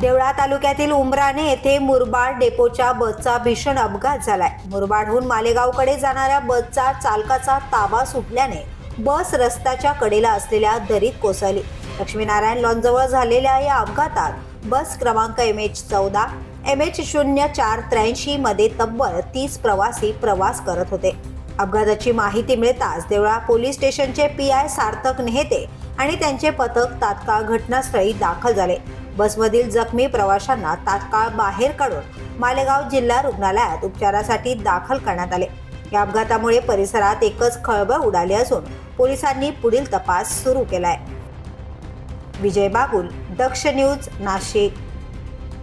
देवळा तालुक्यातील उमराणे येथे मुरबाड डेपोच्या बसचा भीषण अपघात झालाय. मुरबाडहून मालेगावकडे जाणाऱ्या बसचा चालकाचा ताबा सुटल्याने बस रस्त्याच्या कडेला असलेल्या दरीत कोसळली. लक्ष्मीनारायण लॉनजवळ झालेल्या या अपघातात बस क्रमांक एम एच चौदा एम एच शून्य चार त्र्याऐंशी मध्ये तब्बल तीस प्रवासी प्रवास करत होते. अपघाताची माहिती मिळताच देवळा पोलीस स्टेशनचे पी आय सार्थक नेहते आणि त्यांचे पथक तात्काळ घटनास्थळी दाखल झाले. बसमधील जखमी प्रवाशांना तात्काळ बाहेर काढून मालेगाव जिल्हा रुग्णालयात उपचारासाठी दाखल करण्यात आले. या अपघातामुळे परिसरात एकच खळबळ उडाली असून पोलिसांनी पुढील तपास सुरू केलाय. विजय बागुल दक्ष न्यूज नाशिक.